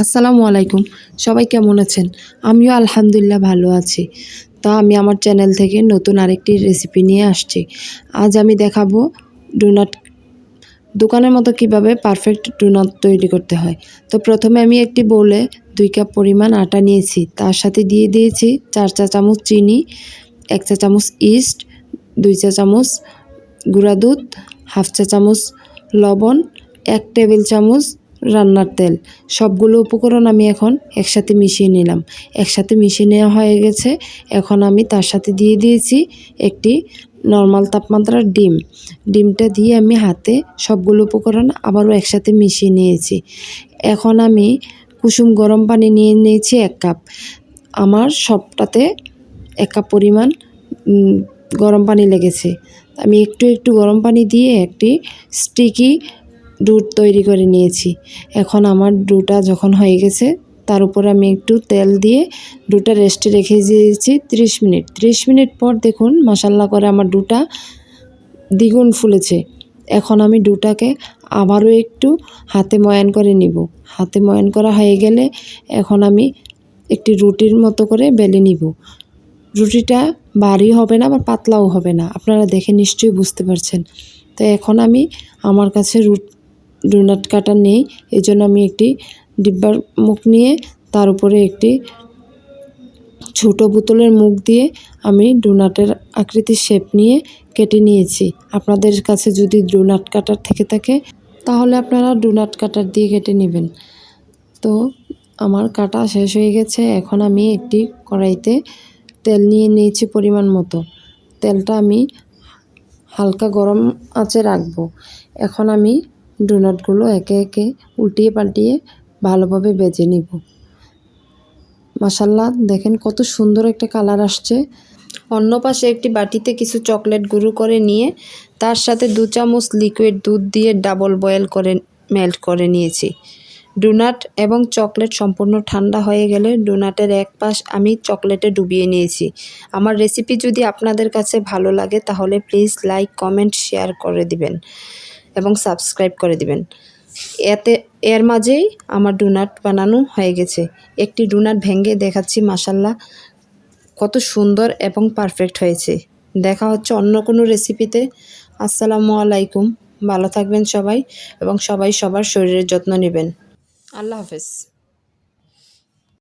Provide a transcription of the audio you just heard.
আসসালামু আলাইকুম। সবাই কেমন আছেন? আমিও আলহামদুলিল্লাহ ভালো আছি। তা আমি আমার চ্যানেল থেকে নতুন আরেকটি রেসিপি নিয়ে আসছি। আজ আমি দেখাবো ডোনাট দোকানের মতো কীভাবে পারফেক্ট ডোনাট তৈরি করতে হয়। তো প্রথমে আমি একটি বোলে দুই কাপ পরিমাণ আটা নিয়েছি। তার সাথে দিয়ে দিয়েছি চার চা চামচ চিনি, এক চা চামচ ইস্ট, দুই চা চামচ গুঁড়া দুধ, হাফ চা চামচ লবণ, এক টেবিল চামচ রান্নার তেল। সবগুলো উপকরণ আমি এখন একসাথে মিশিয়ে নিলাম। একসাথে মিশিয়ে নেওয়া হয়ে গেছে। এখন আমি তার সাথে দিয়ে দিয়েছি একটি নর্মাল তাপমাত্রার ডিম। ডিমটা দিয়ে আমি হাতে সবগুলো উপকরণ আবারও একসাথে মিশিয়ে নিয়েছি। এখন আমি কুসুম গরম পানি নিয়ে নিয়েছি এক কাপ। আমার সবটাতে এক কাপ পরিমাণ গরম পানি লেগেছে। আমি একটু একটু গরম পানি দিয়ে একটি স্টিকি দুধ তৈরি করে নিয়েছি। এখন আমার ডুটা যখন হয়ে গেছে, তার উপর আমি একটু তেল দিয়ে ডুটা রেস্টে রেখে দিয়েছি ত্রিশ মিনিট। ত্রিশ মিনিট পর দেখুন মশাল্লা করে আমার ডুটা দ্বিগুণ ফুলেছে। এখন আমি ডুটাকে আবারও একটু হাতে ময়ান করে নিব। হাতে ময়ান করা হয়ে গেলে এখন আমি একটি রুটির মতো করে বেলে নিব। রুটিটা ভারী হবে না বা পাতলাও হবে না। আপনারা দেখে নিশ্চয়ই বুঝতে পারছেন। তো এখন আমি আমার কাছে রুট ডোনাট কাটার নেই এই জন্য আমি একটি ডিব্বার মুখ নিয়ে তার উপরে একটি ছোট বোতলের মুখ দিয়ে আমি ডোনাটের আকৃতির শেপ নিয়ে কেটে নিয়েছি। আপনাদের কাছে যদি ডোনাট কাটার থেকে থাকে, তাহলে আপনারা ডোনাট কাটার দিয়ে কেটে নেবেন। তো আমার কাটা শেষ হয়ে গেছে, এখন আমি একটি কড়াইতে তেল নিয়ে নিয়েছি পরিমাণ মতো। তেলটা আমি হালকা গরম আঁচে রাখব। এখন আমি ডোনাটগুলো একে একে উল্টিয়ে পাল্টিয়ে ভালোভাবে বেজে নিব। মাসাল্লাহ দেখেন কত সুন্দর একটা কালার আসছে। অন্য পাশে একটি বাটিতে কিছু চকলেট গুঁড়ো করে নিয়ে তার সাথে দু চামচ লিকুইড দুধ দিয়ে ডাবল বয়েল করে মেল্ট করে নিয়েছি। ডোনাট এবং চকলেট সম্পূর্ণ ঠান্ডা হয়ে গেলে ডোনাটের এক পাশ আমি চকলেটে ডুবিয়ে নিয়েছি। আমার রেসিপি যদি আপনাদের কাছে ভালো লাগে তাহলে প্লিজ লাইক, কমেন্ট, শেয়ার করে দিবেন। এবং সাবস্ক্রাইব করে দিবেন। এতে, এর মাঝেই আমার ডোনাট বানানো হয়ে গেছে। একটি ডোনাট ভেঙে দেখাচ্ছি মাসাল্লাহ কত সুন্দর এবং পারফেক্ট হয়েছে। দেখা হচ্ছে অন্য কোনো রেসিপিতে আসসালামু আলাইকুম। ভালো থাকবেন সবাই এবং সবাই সবার শরীরের যত্ন নেবেন। আল্লাহ হাফেজ।